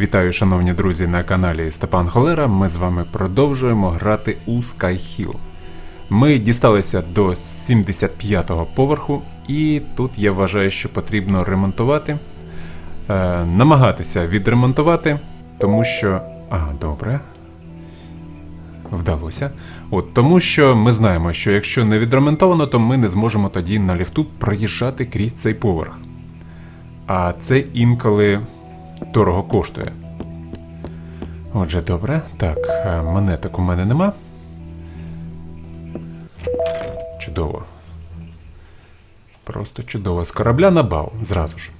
Вітаю, шановні друзі, на каналі Степан Холера. Ми з вами продовжуємо грати у Sky Hill. Ми дісталися до 75-го поверху, і тут я вважаю, що потрібно ремонтувати, е, намагатися відремонтувати, тому що. А, добре. Вдалося. От тому, що ми знаємо, що якщо не відремонтовано, то ми не зможемо тоді на ліфту проїжджати крізь цей поверх. А це інколи дорого коштує. Отже, добре. Так, е, монеток у мене нема. Чудово. Просто чудово. З корабля на бал зразу ж.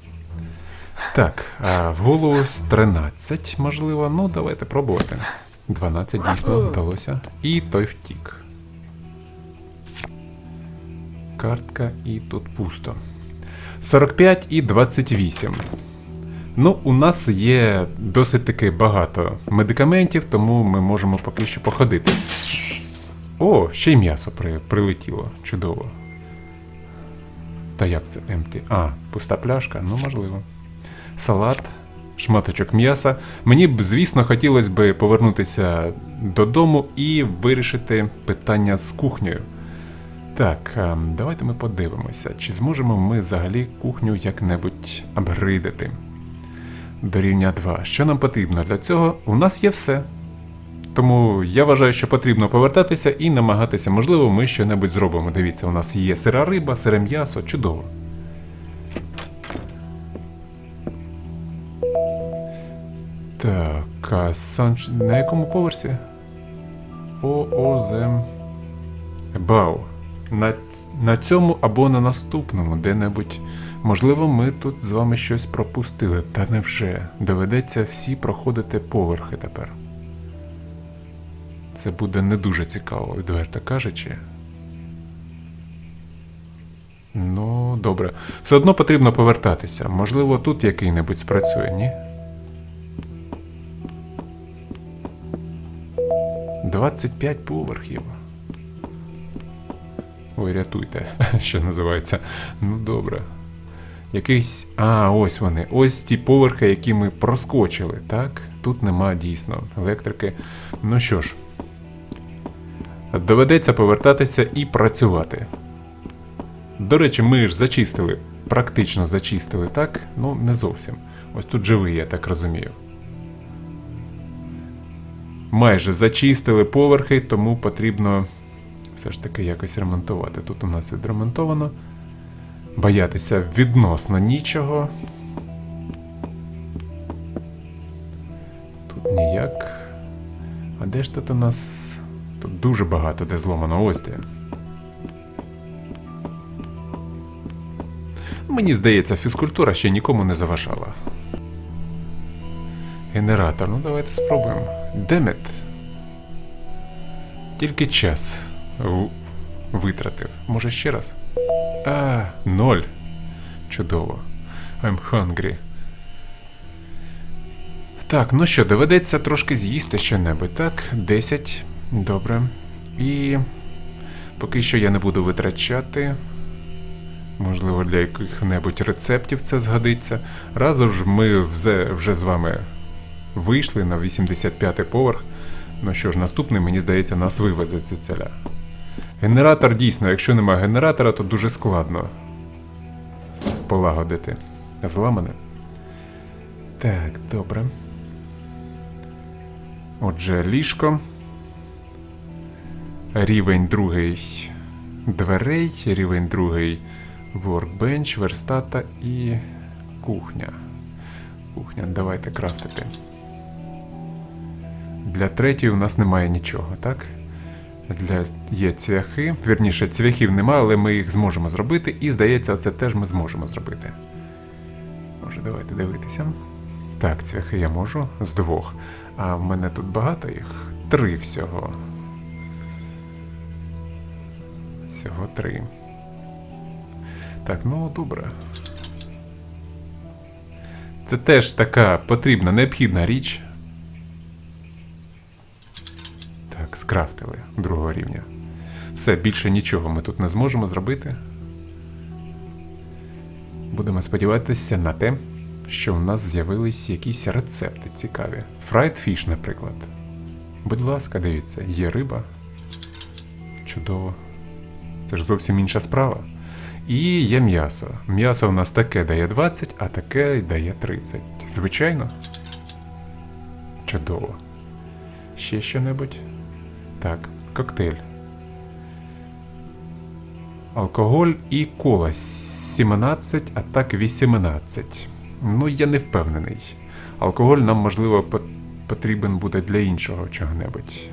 Так, а в голову 13, можливо. Ну, давайте пробувати. 12 дійсно вдалося. І той втік. Картка і тут пусто. 45 і 28. Ну, у нас є досить таки багато медикаментів, тому ми можемо поки що походити. О, ще й м'ясо при, прилетіло. Чудово. Та як це empty? А, пуста пляшка? Ну, можливо. Салат, шматочок м'яса. Мені б, звісно, хотілося б повернутися додому і вирішити питання з кухнею. Так, ем, давайте ми подивимося, чи зможемо ми взагалі кухню як-небудь апгрейдити. До рівня 2. Що нам потрібно для цього? У нас є все. Тому я вважаю, що потрібно повертатися і намагатися, можливо, ми щось зробимо. Дивіться, у нас є сира риба, сире м'ясо, чудово. Так, а сам... на якому поверсі? ООЗМ. Бау. На, на цьому або на наступному де-небудь. Можливо, ми тут з вами щось пропустили, та невже. Доведеться всі проходити поверхи тепер. Це буде не дуже цікаво, відверто кажучи. Ну, добре. Все одно потрібно повертатися. Можливо, тут який-небудь спрацює, ні? 25 поверхів. Ой, рятуйте, що називається. Ну, добре. Якийсь. А, ось вони. Ось ті поверхи, які ми проскочили, так? Тут нема дійсно електрики. Ну що ж, доведеться повертатися і працювати. До речі, ми ж зачистили, практично зачистили, так? Ну, не зовсім. Ось тут живий, я так розумію. Майже зачистили поверхи, тому потрібно все ж таки якось ремонтувати. Тут у нас відремонтовано. Боятися відносно нічого. Тут ніяк. А де ж тут у нас. Тут дуже багато де зломано ось. Мені здається, фізкультура ще нікому не заважала. Генератор, ну давайте спробуємо. Демет. Тільки час витратив. Може ще раз? А, ноль. Чудово. I'm hungry. Так, ну що, доведеться трошки з'їсти що-небудь, так? 10. Добре. І поки що я не буду витрачати. Можливо, для яких-небудь рецептів це згодиться. Разом ж ми вже, з вами вийшли на 85-й поверх. Ну що ж, наступний, мені здається, нас вивезе звідсіля. Генератор дійсно, якщо немає генератора, то дуже складно полагодити. Зламане. Так, добре. Отже, ліжко. Рівень другий дверей, рівень другий воркбенч, верстата і кухня. Кухня, давайте крафтити. Для третьої у нас немає нічого, так? Для є цвяхи. Вірніше, цвяхів немає, але ми їх зможемо зробити, і здається, це теж ми зможемо зробити. Може, давайте дивитися. Так, цвяхи я можу з двох. А в мене тут багато їх. Три всього. Всього три. Так, ну добре. Це теж така потрібна, необхідна річ. Так, скрафтили другого рівня. Все, більше нічого ми тут не зможемо зробити. Будемо сподіватися на те, що в нас з'явились якісь рецепти цікаві. Fish, наприклад. Будь ласка, дивіться, є риба. Чудово. Це ж зовсім інша справа. І є м'ясо. М'ясо у нас таке дає 20, а таке дає 30. Звичайно. Чудово. Ще що-небудь? Так, коктейль. Алкоголь і кола 17, а так 18. Ну, я не впевнений. Алкоголь нам, можливо, потрібен буде для іншого чого-небудь.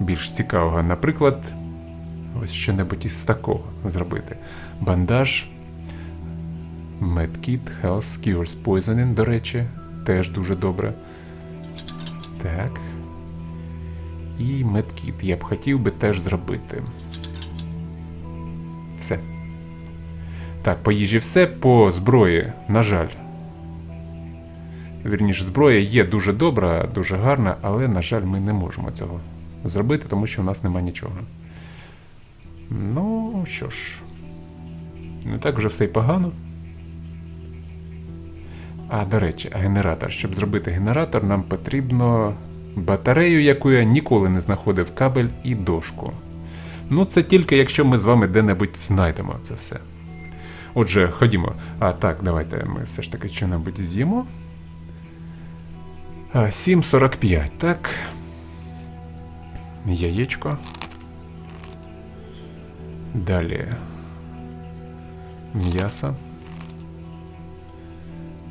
Більш цікавого. Наприклад, ось що-небудь із такого зробити. Бандаж. Medkit Health Cures Poisoning, до речі, теж дуже добре. Так. І Medkit я б хотів би теж зробити. Все. Так, по їжі все, по зброї, на жаль. Вірніше, зброя є дуже добра, дуже гарна, але, на жаль, ми не можемо цього зробити, тому що у нас нема нічого. Ну, що ж, не так вже все й погано. А, до речі, а генератор. Щоб зробити генератор, нам потрібно батарею, яку я ніколи не знаходив, кабель і дошку. Ну, це тільки якщо ми з вами де-небудь знайдемо це все. Отже, ходімо. А так, давайте ми все ж таки що-небудь з'їмо. 7,45, так. Яєчко. Далі. М'ясо.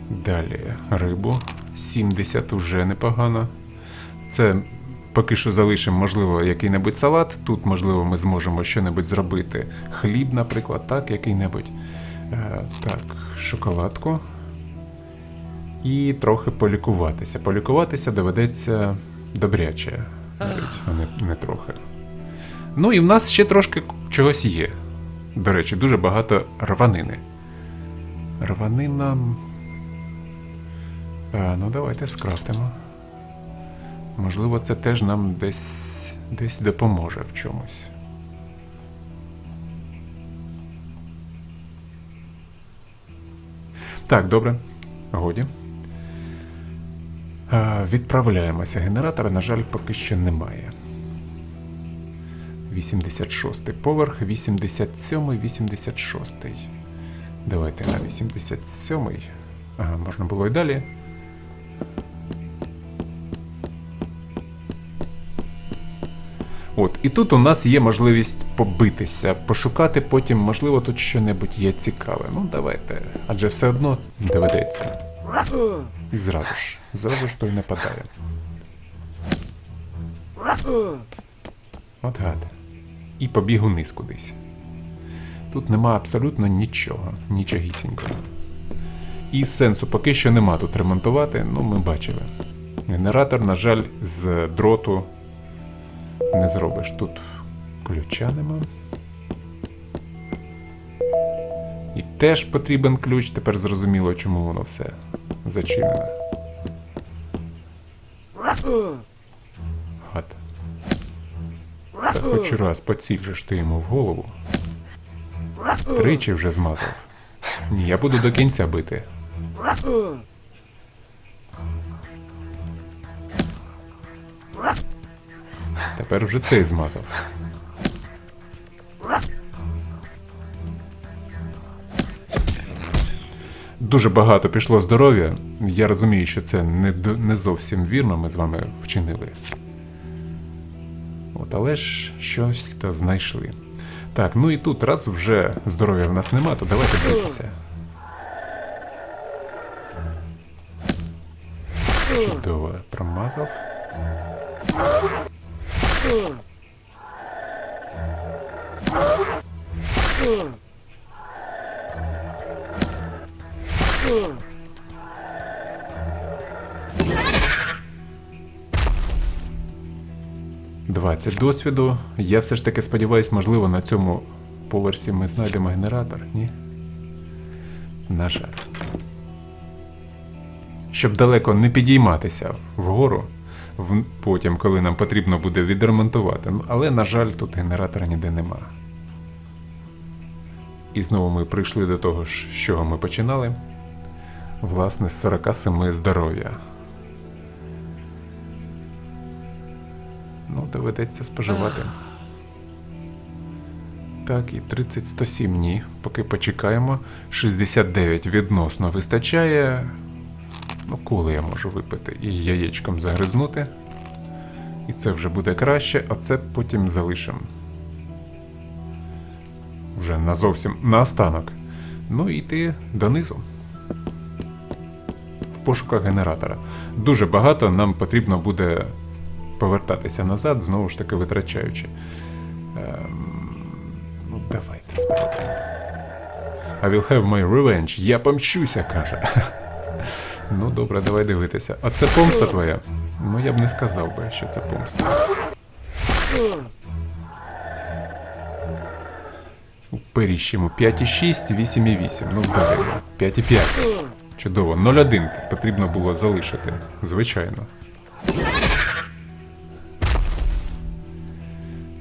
Далі рибу. 70 уже непогано. Це поки що залишимо, можливо, який-небудь салат. Тут, можливо, ми зможемо що-небудь зробити. Хліб, наприклад, так, який-небудь. Е, так, шоколадку. І трохи полікуватися. Полікуватися доведеться добряче, навіть, а не, не трохи. Ну і в нас ще трошки чогось є. До речі, дуже багато рванини. Рванина. А, ну давайте скрафтимо. Можливо, це теж нам десь, десь допоможе в чомусь. Так, добре. Годі. Відправляємося. Генератора, на жаль, поки що немає. 86 поверх, 87, 86. Давайте на 87. Ага, можна було і далі. От, і тут у нас є можливість побитися, пошукати потім, можливо, тут що-небудь є цікаве. Ну, давайте. Адже все одно доведеться. І зразу ж. Зразу ж то й нападає. От гад. І побіг униз кудись. Тут нема абсолютно нічого, нічогісінького. І сенсу поки що нема тут ремонтувати, ну ми бачили. Генератор, на жаль, з дроту не зробиш. Тут ключа нема. І теж потрібен ключ, тепер зрозуміло, чому воно все зачинене. Гад. Та хоч раз ж ти йому в голову. Тричі вже змазав. Ні, я буду до кінця бити. Тепер вже цей змазав. Дуже багато пішло здоров'я. Я розумію, що це не, не зовсім вірно, ми з вами вчинили. От, але ж щось то знайшли. Так, ну і тут, раз вже здоров'я в нас нема, то давайте битися. Чудово, промазав. Двадцять досвіду. Я все ж таки сподіваюсь, можливо, на цьому поверсі ми знайдемо генератор, ні? На жаль. Щоб далеко не підійматися вгору, потім, коли нам потрібно буде відремонтувати. Ну, Але, на жаль, тут генератора ніде нема. І знову ми прийшли до того, з чого ми починали. власне, з 47 здоров'я. Ну, доведеться споживати. Так, і 30 107 ні. Поки почекаємо. 69 відносно вистачає. Ну, коли я можу випити і яєчком загризнути. І це вже буде краще, а це потім залишимо. Вже на зовсім наостанок. Ну і йти донизу. В пошуках генератора. Дуже багато нам потрібно буде повертатися назад, знову ж таки витрачаючи. Ем, ну, давайте спробуємо. I will have my revenge. Я помщуся, каже. Ну, добре, давай дивитися. А це помста твоя? Ну, я б не сказав би, що це помста. Періщимо 5,6, 8,8. Ну, вдаримо. 5,5. Чудово. 0,1 потрібно було залишити. Звичайно.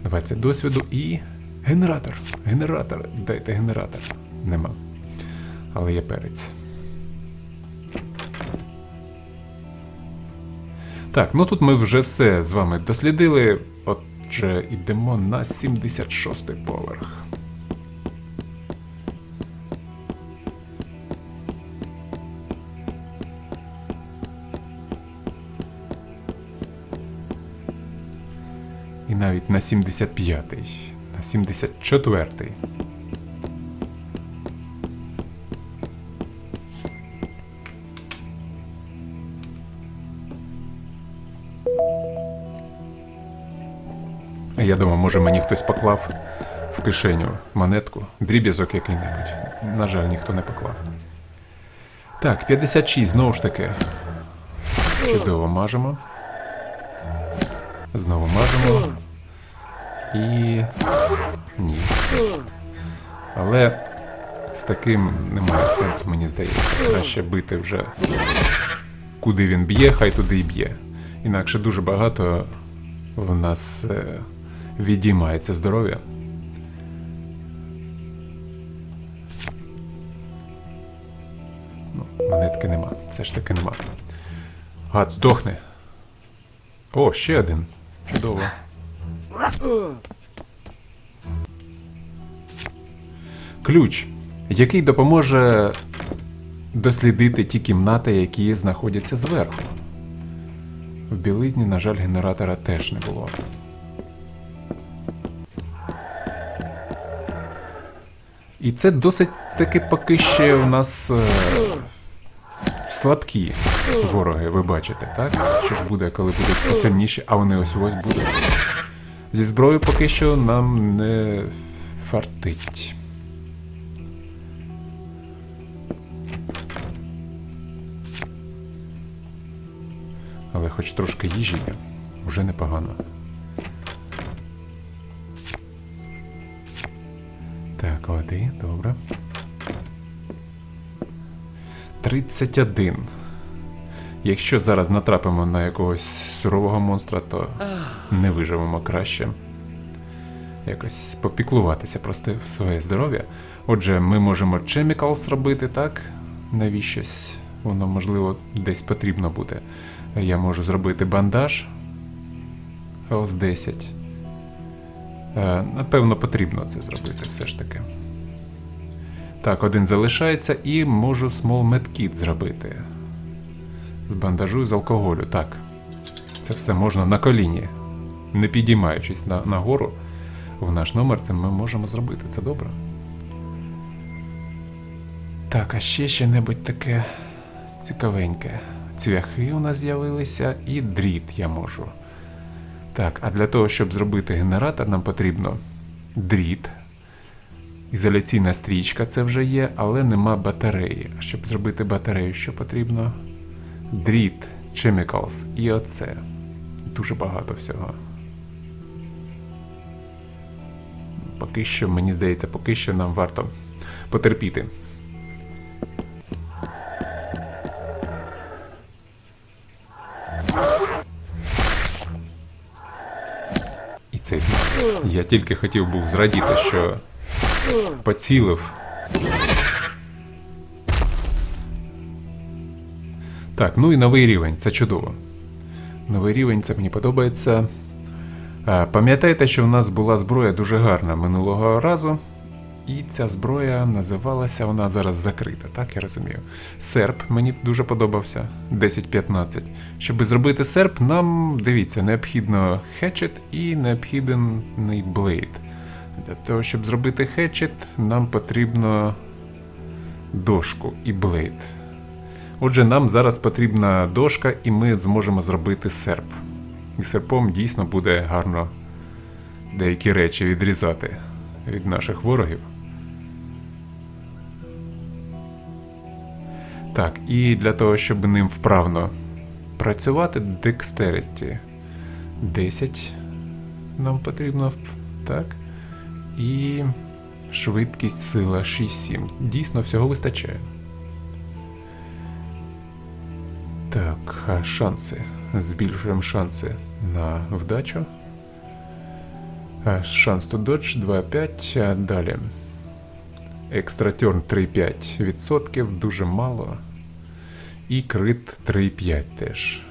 20 досвіду і. Генератор. Генератор. Дайте генератор. Нема. Але є перець. Так, ну тут ми вже все з вами дослідили. Отже, йдемо на 76 поверх. На 75-й, на 74-й. Я думав, може мені хтось поклав в кишеню монетку, дріб'язок який-небудь. На жаль, ніхто не поклав. Так, 56, знову ж таки. Чудово мажемо. Знову мажемо. І. Ні. Але з таким немає сенсу, мені здається. Краще бити вже куди він б'є, хай туди і б'є. Інакше дуже багато в нас е, відіймається здоров'я. Ну, монетки нема. Все ж таки нема. Гад, здохне. О, ще один. Чудово. Ключ, який допоможе дослідити ті кімнати, які знаходяться зверху. В білизні, на жаль, генератора теж не було. І це досить таки поки ще у нас е, слабкі вороги, ви бачите, так? Що ж буде, коли будуть посильніші, а вони ось ось будуть. Зі зброєю поки що нам не фартить. Але хоч трошки їжі є, вже непогано. Так, води, добре. 31. Якщо зараз натрапимо на якогось сурового монстра, то не виживемо краще. Якось попіклуватися просто в своє здоров'я. Отже, ми можемо chemicals робити, так? Навіщось воно, можливо, десь потрібно буде. Я можу зробити бандаж. Хаос 10. Е, Напевно, потрібно це зробити все ж таки. Так, один залишається і можу small medkit зробити. З бандажу з алкоголю. Так. Це все можна на коліні. Не підіймаючись на, нагору в наш номер, це ми можемо зробити. Це добре. Так, а ще що-небудь таке цікавеньке. Цвяхи у нас з'явилися і дріт я можу. Так, а для того, щоб зробити генератор, нам потрібно дріт. Ізоляційна стрічка це вже є, але нема батареї. А щоб зробити батарею, що потрібно? Дріт, chemicals і оце. Дуже багато всього. Поки що, мені здається, поки що нам варто потерпіти. І цей смак. Я тільки хотів був зрадіти, що поцілив. Так, ну і новий рівень, це чудово. Новий рівень, це мені подобається. Пам'ятаєте, що в нас була зброя дуже гарна минулого разу. І ця зброя називалася, вона зараз закрита, так я розумію. Серп мені дуже подобався 10-15. Щоб зробити серп, нам дивіться, необхідно хетчет і необхідний блейд. Для того, щоб зробити хетчет, нам потрібно дошку і блейд. Отже, нам зараз потрібна дошка, і ми зможемо зробити серп. І серпом дійсно буде гарно деякі речі відрізати від наших ворогів. Так, і для того, щоб ним вправно працювати, Dexterity 10 нам потрібно. Так. І швидкість сила 6-7. Дійсно, всього вистачає. Так, а шанси. Збільшуємо шанси на вдачу. А, Шанс to dodge 2,5. а Далі. Екстра терн 3,5%, дуже мало. І крит 3,5 теж.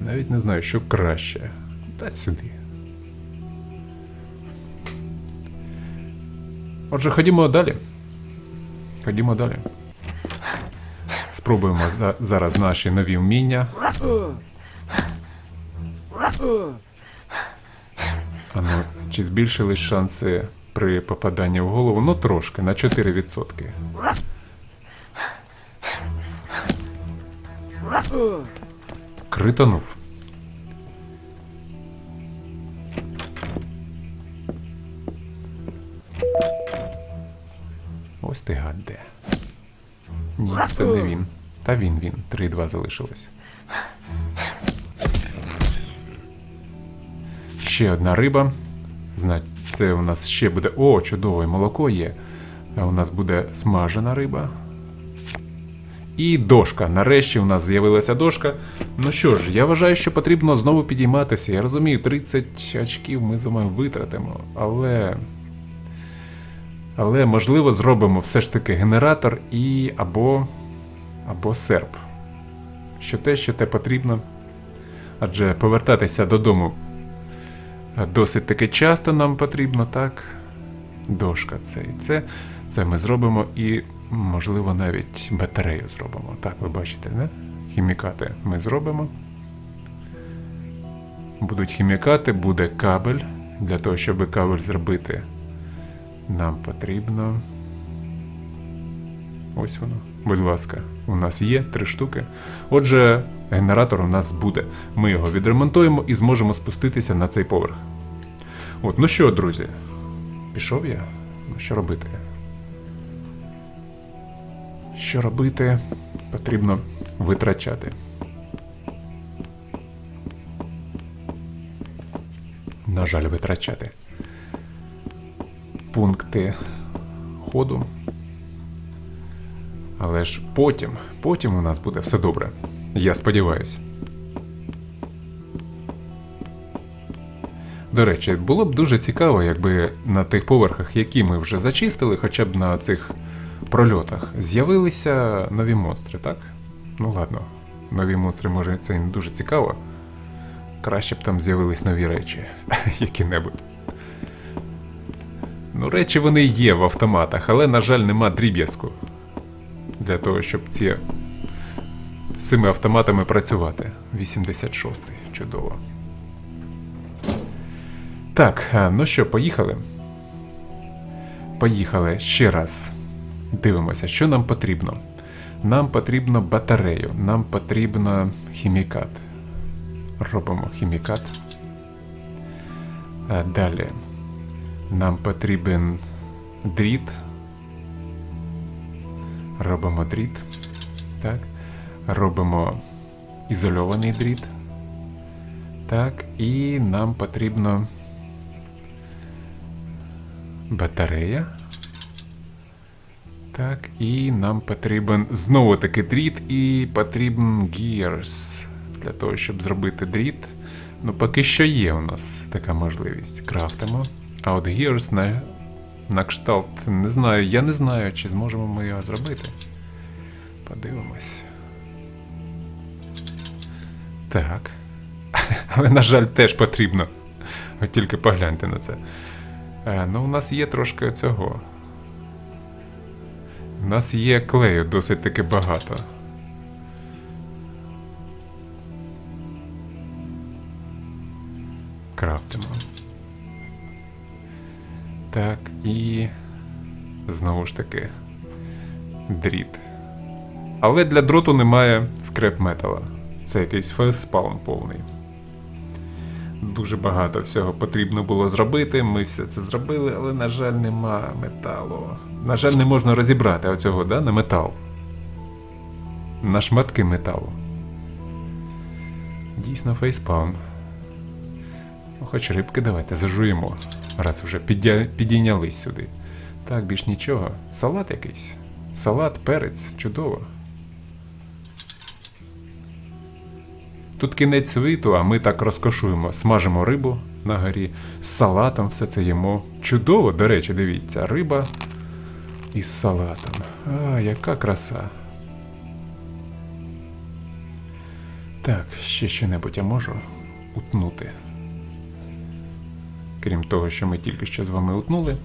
Навіть не знаю, що краще. Та сюди. Отже, ходімо далі. Ходімо далі. Спробуємо за- зараз наші нові вміння. А ну, чи збільшились шанси при попаданні в голову? Ну трошки, на 4%. Кританув. Ось ти гад де. Ні, це не він. Та він він. 3-2 залишилось. Ще одна риба. Значить, це у нас ще буде. О, чудово, і молоко є. У нас буде смажена риба. І дошка. Нарешті у нас з'явилася дошка. Ну що ж, я вважаю, що потрібно знову підійматися. Я розумію, 30 очків ми з вами витратимо, але. Але можливо зробимо все ж таки генератор і або. Або серп. Що те, що те потрібно. Адже повертатися додому досить таки часто нам потрібно, так? Дошка це і це. Це ми зробимо і, можливо, навіть батарею зробимо. Так, ви бачите, не? Хімікати ми зробимо. Будуть хімікати, буде кабель. Для того, щоб кабель зробити, нам потрібно. Ось воно. Будь ласка, у нас є три штуки. Отже, генератор у нас буде. Ми його відремонтуємо і зможемо спуститися на цей поверх. От, ну що, друзі, пішов я? Ну що робити? Що робити? Потрібно витрачати. На жаль, витрачати. Пункти ходу. Але ж потім, потім у нас буде все добре. Я сподіваюся. До речі, було б дуже цікаво, якби на тих поверхах, які ми вже зачистили, хоча б на цих прольотах, з'явилися нові монстри, так? Ну ладно, нові монстри, може, це не дуже цікаво. Краще б там з'явились нові речі, які-небудь. Ну, речі вони є в автоматах, але, на жаль, нема дріб'язку для того, щоб ці цими автоматами працювати. 86-й, чудово. Так, ну що, поїхали? Поїхали ще раз. Дивимося, що нам потрібно. Нам потрібно батарею, нам потрібно хімікат. Робимо хімікат. А далі. Нам потрібен дріт. Робимо дріт. Так. Робимо ізольований дріт. Так, і нам потрібно батарея. Так, і нам потрібен знову таки дріт, і потрібен gears для того, щоб зробити дріт. Ну, поки що є у нас така можливість. Крафтимо. А от gears на, на кшталт не знаю. Я не знаю, чи зможемо ми його зробити. Подивимось. Так. Але, на жаль, теж потрібно. От тільки погляньте на це. Е, ну, у нас є трошки цього. У нас є клею досить таки багато. Крафтимо. Так, і знову ж таки дріт. Але для дроту немає скреп метала. Це якийсь фейспалм повний. Дуже багато всього потрібно було зробити. Ми все це зробили, але, на жаль, нема металу. На жаль, не можна розібрати оцього, да, на метал. На шматки металу. Дійсно фейспалм. Ну, хоч рибки давайте зажуємо, раз вже підя... підійнялись сюди. Так, більш нічого. Салат якийсь. Салат, перець, чудово. Тут кінець світу, а ми так розкошуємо. Смажимо рибу на горі з салатом, все це їмо. Чудово, до речі, дивіться, риба із салатом. А, яка краса. Так, ще що-небудь я можу утнути. Крім того, що ми тільки що з вами утнули.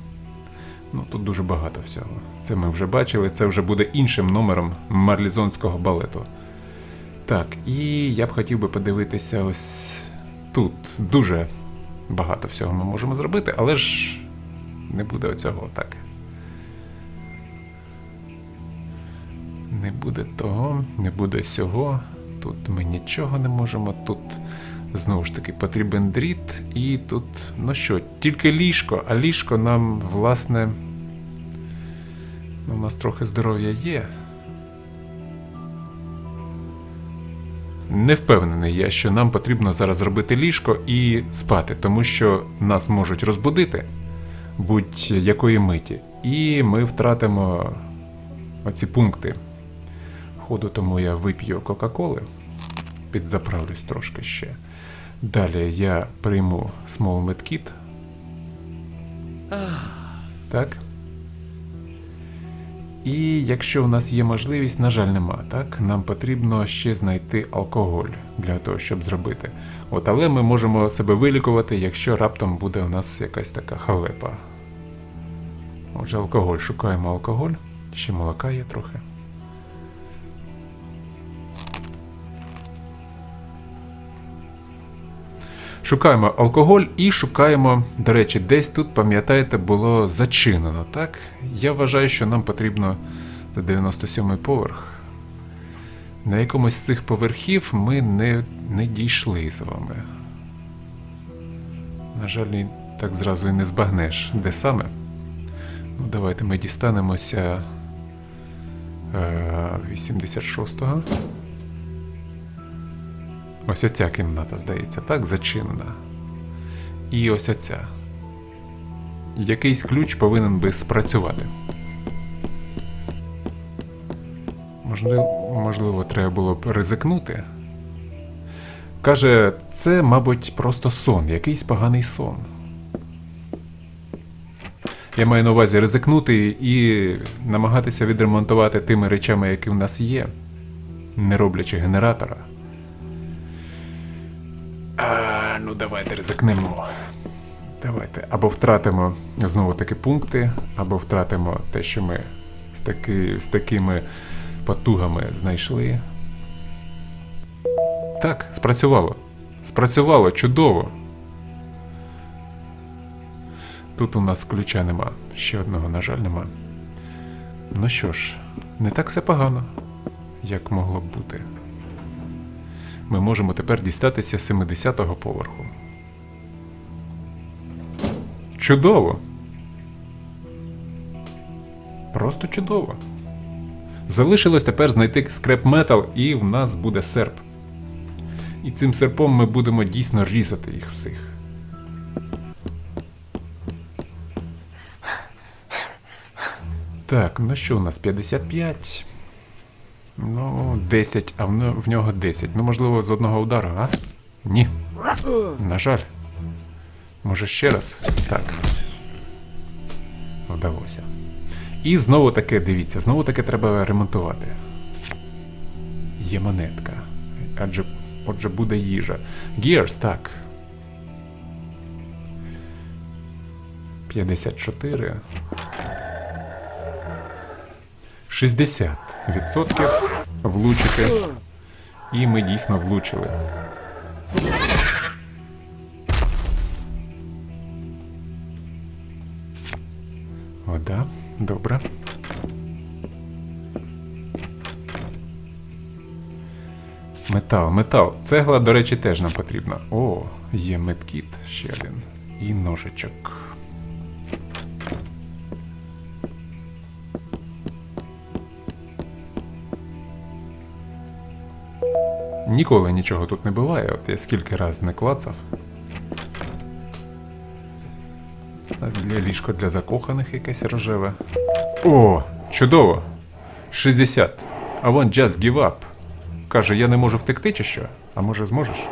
Ну, тут дуже багато всього. Це ми вже бачили, це вже буде іншим номером марлізонського балету. Так, і я б хотів би подивитися ось тут. Дуже багато всього ми можемо зробити, але ж не буде оцього так. Не буде того, не буде сього. Тут ми нічого не можемо. Тут знову ж таки потрібен дріт, і тут, ну що, тільки ліжко, а ліжко нам, власне. Ну, у нас трохи здоров'я є. Не впевнений я, що нам потрібно зараз зробити ліжко і спати, тому що нас можуть розбудити будь-якої миті. І ми втратимо оці пункти ходу, тому я вип'ю Кока-Коли, підзаправлюсь трошки ще. Далі я прийму Small Medkit. Так. І якщо у нас є можливість, на жаль, нема, так? Нам потрібно ще знайти алкоголь для того, щоб зробити. От, але ми можемо себе вилікувати, якщо раптом буде у нас якась така халепа. Отже, алкоголь. Шукаємо алкоголь. Ще молока є трохи. Шукаємо алкоголь і шукаємо, до речі, десь тут, пам'ятаєте, було зачинено, так? Я вважаю, що нам потрібно за 97 поверх. На якомусь з цих поверхів ми не, не дійшли з вами. На жаль, так зразу і не збагнеш, де саме. Ну, давайте ми дістанемося е, 86-го. Ось оця кімната, здається, так, зачинена. І ось оця. Якийсь ключ повинен би спрацювати. Можливо, можливо, треба було б ризикнути. Каже, це, мабуть, просто сон, якийсь поганий сон. Я маю на увазі ризикнути і намагатися відремонтувати тими речами, які в нас є, не роблячи генератора. Ну давайте ризикнемо. Давайте. Або втратимо знову таки пункти, або втратимо те, що ми з, таки, з такими потугами знайшли. Так, спрацювало. Спрацювало чудово. Тут у нас ключа нема. Ще одного, на жаль, нема. Ну що ж, не так все погано, як могло б бути ми можемо тепер дістатися 70-го поверху. Чудово! Просто чудово. Залишилось тепер знайти скреп метал, і в нас буде серп. І цим серпом ми будемо дійсно різати їх всіх. Так, ну що у нас 55? Ну, 10, а в нього 10. Ну, можливо, з одного удару, а? Ні. На жаль. Може ще раз? Так. Вдалося. І знову таке, дивіться, знову таке треба ремонтувати. Є монетка. Адже Отже, буде їжа. Gears, так. 54. 60% влучити. І ми дійсно влучили. Вода. Добре. Метал, метал. Цегла, до речі, теж нам потрібна. О, є медкіт ще один. І ножичок. Ніколи нічого тут не буває, от я скільки раз не клацав. Для ліжко для закоханих якесь рожеве. О, чудово! 60. А вон just give up. Каже, я не можу втекти чи що? А може зможеш?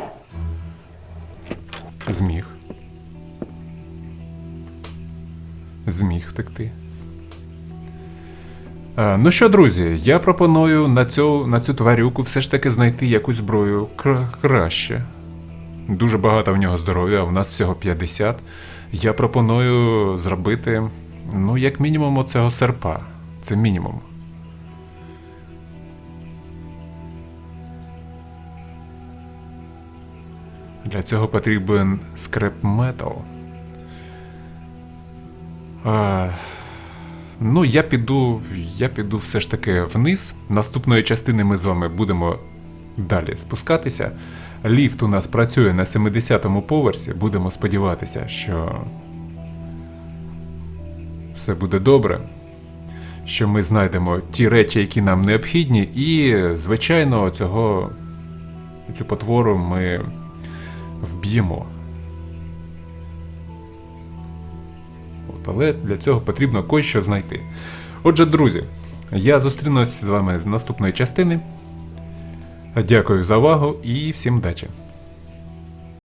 Зміг. Зміг втекти. Е, ну що, друзі, я пропоную на цю, на цю тварюку все ж таки знайти якусь зброю кра- краще. Дуже багато в нього здоров'я, а в нас всього 50. Я пропоную зробити, ну, як мінімум, оцього серпа. Це мінімум. Для цього потрібен скреп метал. А, ну, я піду, я піду все ж таки вниз. Наступної частини ми з вами будемо далі спускатися. Ліфт у нас працює на 70-му поверсі. Будемо сподіватися, що все буде добре. Що ми знайдемо ті речі, які нам необхідні, і, звичайно, цього, цю потвору ми вб'ємо. Але для цього потрібно кое-що знайти. Отже, друзі, я зустрінусь з вами з наступної частини. Дякую за увагу і всім удачі!